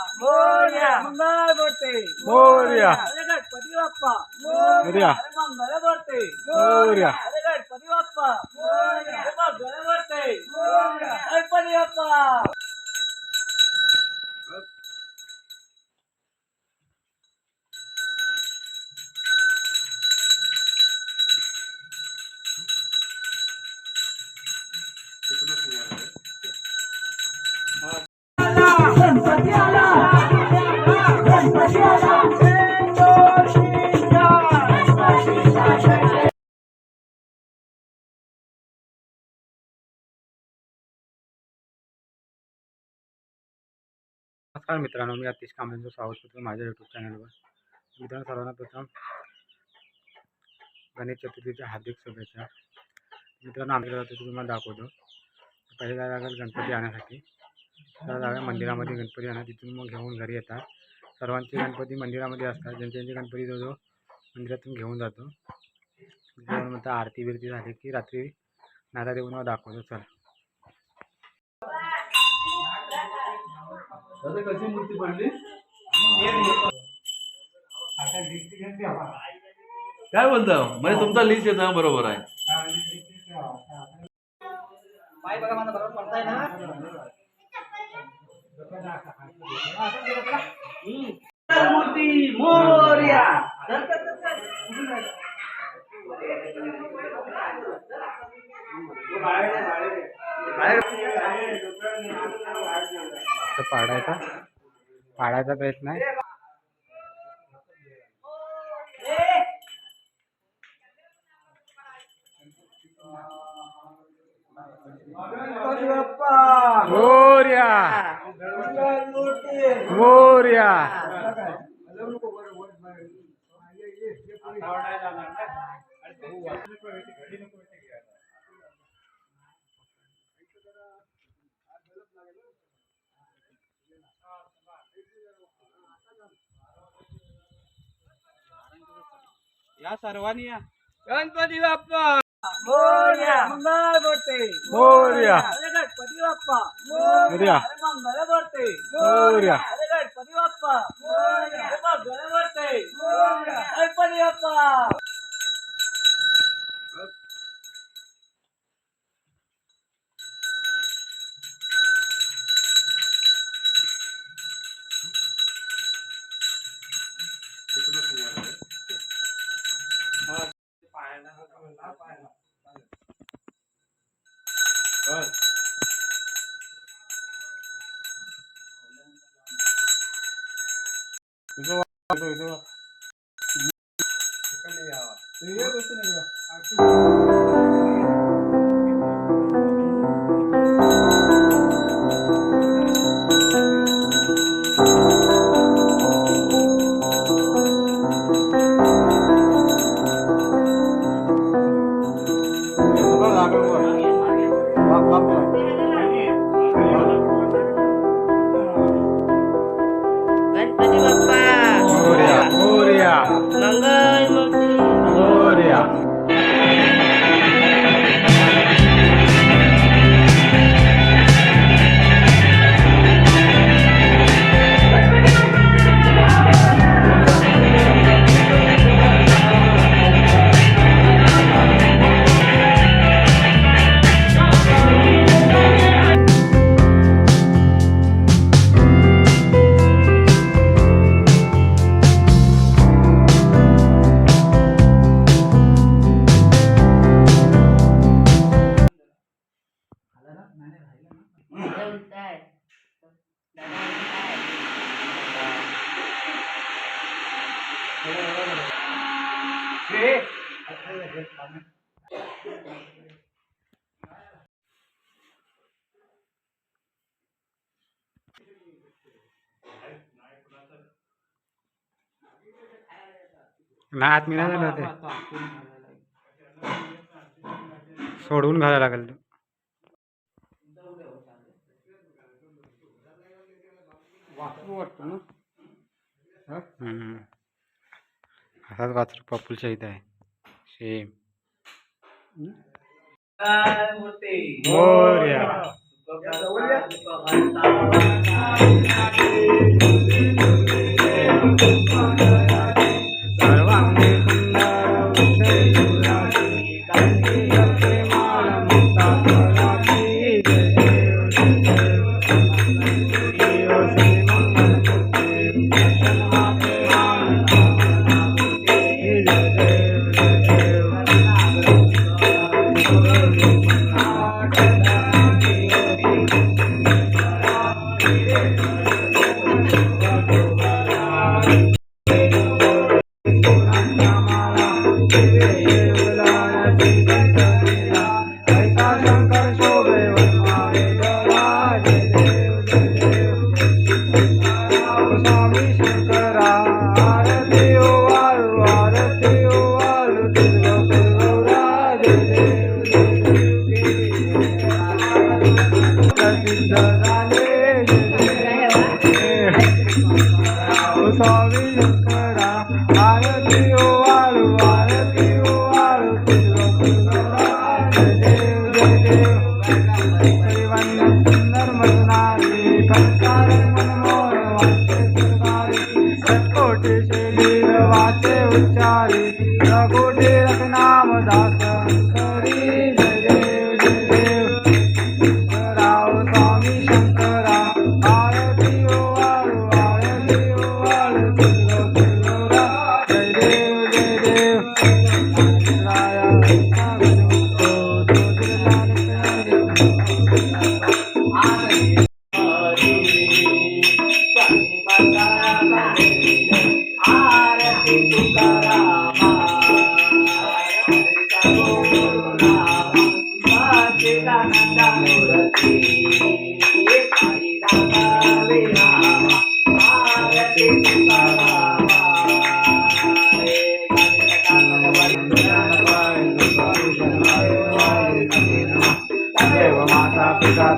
मोर्या. मंगल मूर्ती मोरया. अरे गणपती बाप्पा. मोरया. अरे मंगल मूर्ती मोरया. अरे गणपती बाप्पा. अरे मंगल मूर्ती गणपती बाप्पा. नमस्कार मित्रांनो मी अतिश कांबळेंचं स्वागत करतो माझ्या यूट्यूब चॅनलवर मित्रांनो सर्वांना प्रथम गणेश चतुर्थीच्या हार्दिक शुभेच्छा. मित्रांनो आमच्या जातो तुम्हाला दाखवतो. पहिले जायला लागेल गणपती आणण्यासाठी त्या जागा मंदिरामध्ये गणपती आणा तिथून मग घेऊन घरी येतात. सर्वांचे गणपती मंदिरामध्ये असतात. ज्यांचे ज्यांचे गणपती जो मंदिरातून घेऊन जातो. म्हणतात म्हणता आरती बिरती झाली की रात्री नारा देऊन दाखवतो. चल. दादा कशी मूर्ती पडली काय बोलता? म्हणजे तुमचा लिस्ट येतो बरोबर आहे. पाय बघा माझा बरोबर पडताय ना. मूर्ती मोर्या. बाहेर फक्त पाडायचा? पाडायचा प्रयत्न आहे? गणपती बाप्पा मोर्या! मोर्या! या सर्वांनी या. गणपती बाप्पा! मोर्या! मंगल मूर्ती मोरया. अरे गणपती बाप्पा! मोरया. अरे मंगल मूर्ती मोरया. अरे गणपती बाप्पा! अरे मंगल मूर्ती गणपती बाप्पा! गणपती नाही आत मी नाही झालं ते। सोडवून घालायला लागेल तो हम्म. असाच वाचरू पप्पूलच्या इथं आहे. Sí. Gloria. Gloria.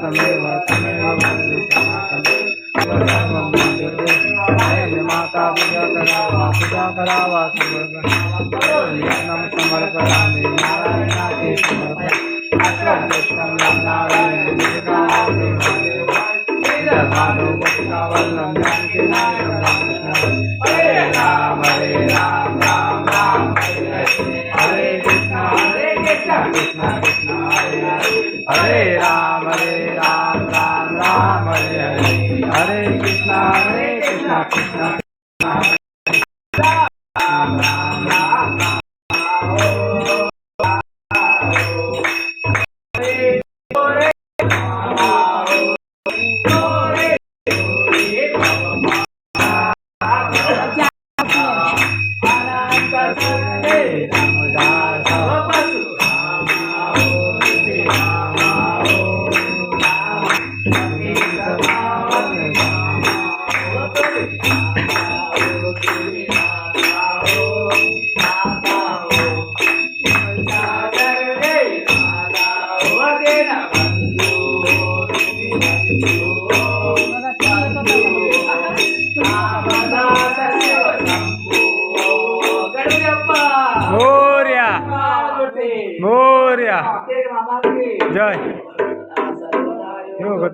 तमेव तमेव वन्दिते मातमे सर्वं वन्दिते माता पूजा करावा पूजा करावा सर्वं Ram, Hare Hare, Hare Krishna, Hare Krishna,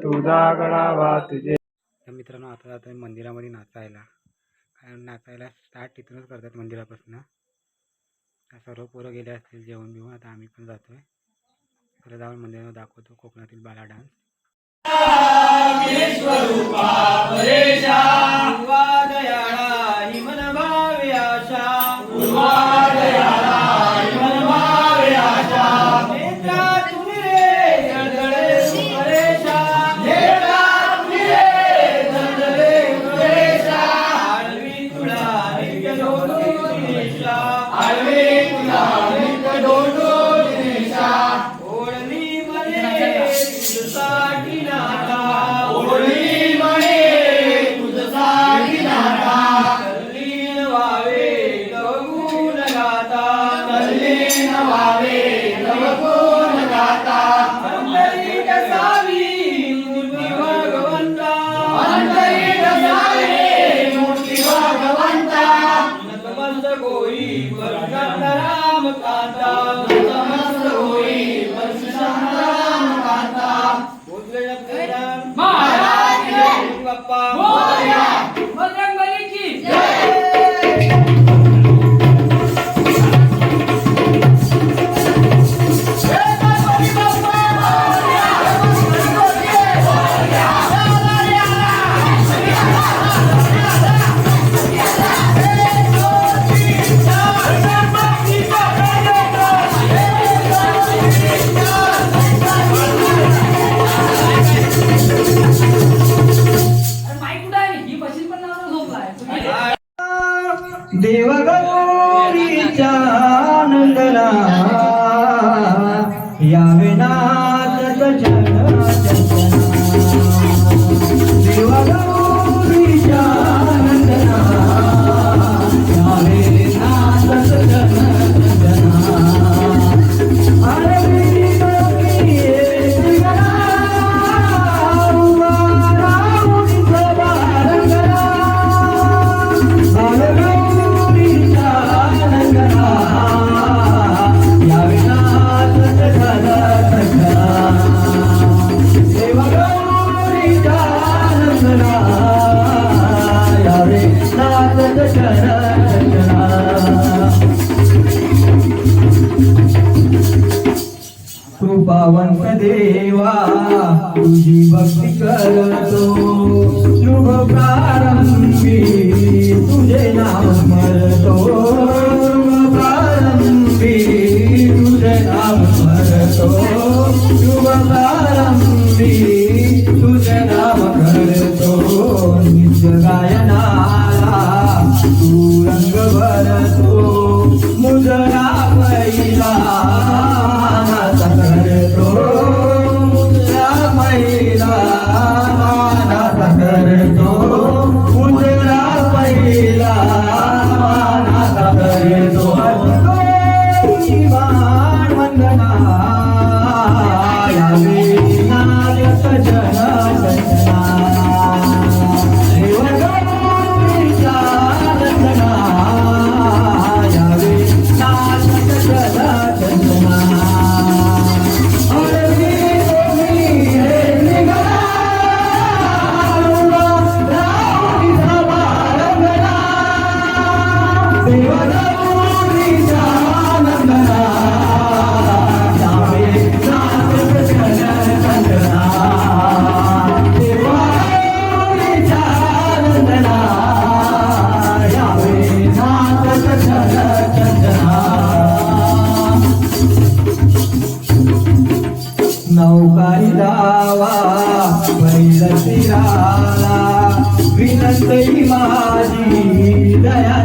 तुझा गळावा तुझे. तर मित्रांनो आता जातो मंदिरामध्ये नाचायला. कारण नाचायला स्टार्ट तिथूनच करतात मंदिरापासून. सर्व पोरं गेले असतील जेवण बिवून आता आम्ही पण जातो आहे जाऊन मंदिरावर दाखवतो कोकणातील बाला डान्स तुझी भक्ती करतो. शुभ प्रारंभी. ganhar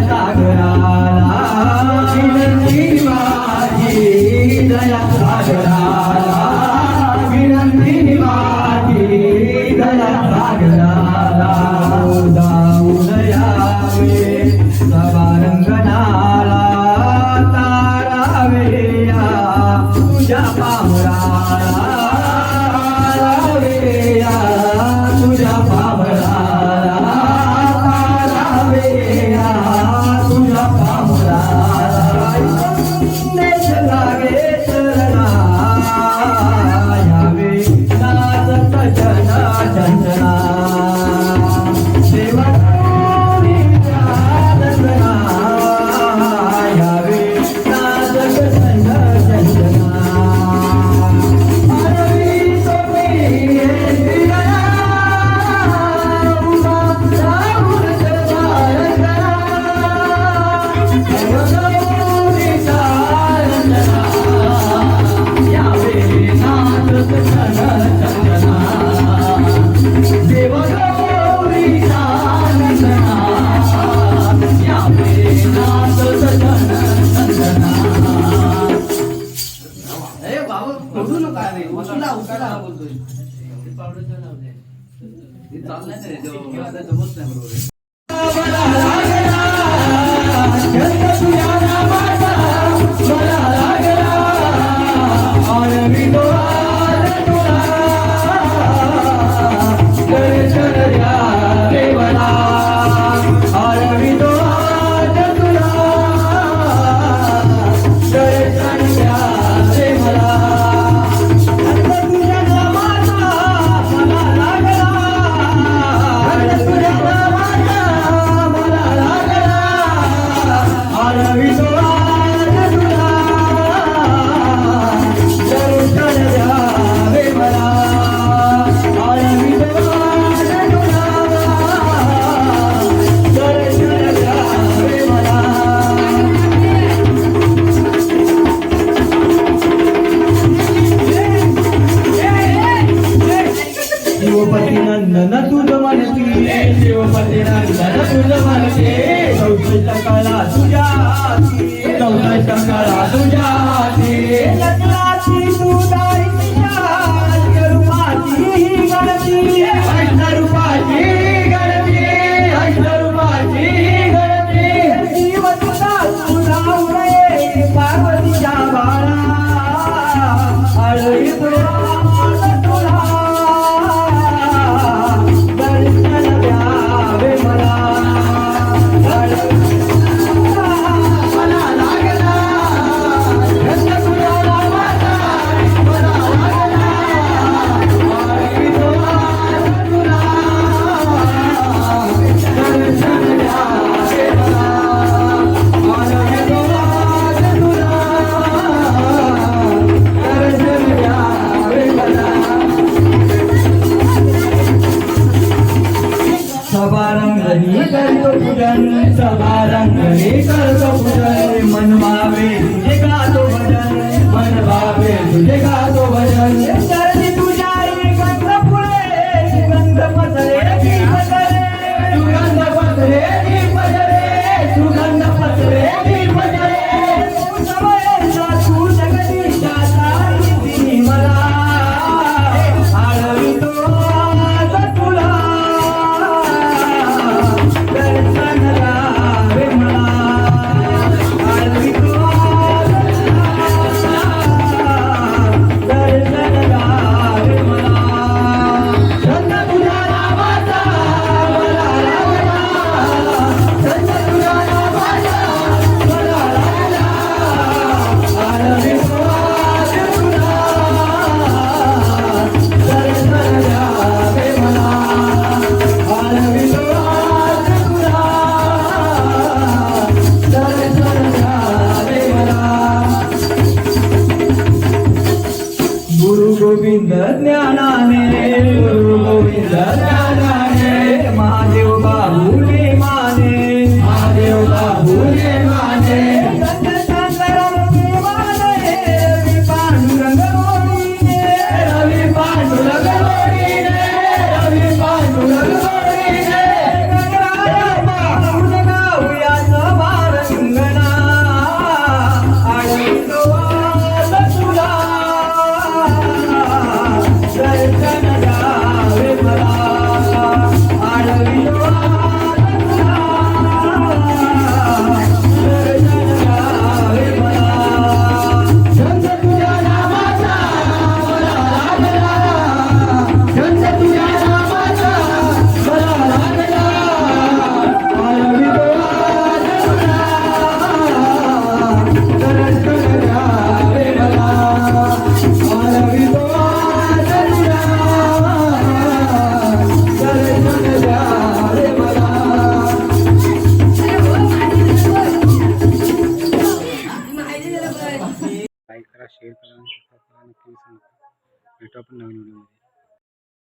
त्याला बोलतोय. पावडर चालू नाही रे जमत नाही बरोबर भावे तुझे गातो भजन मन भावे तुझे गातो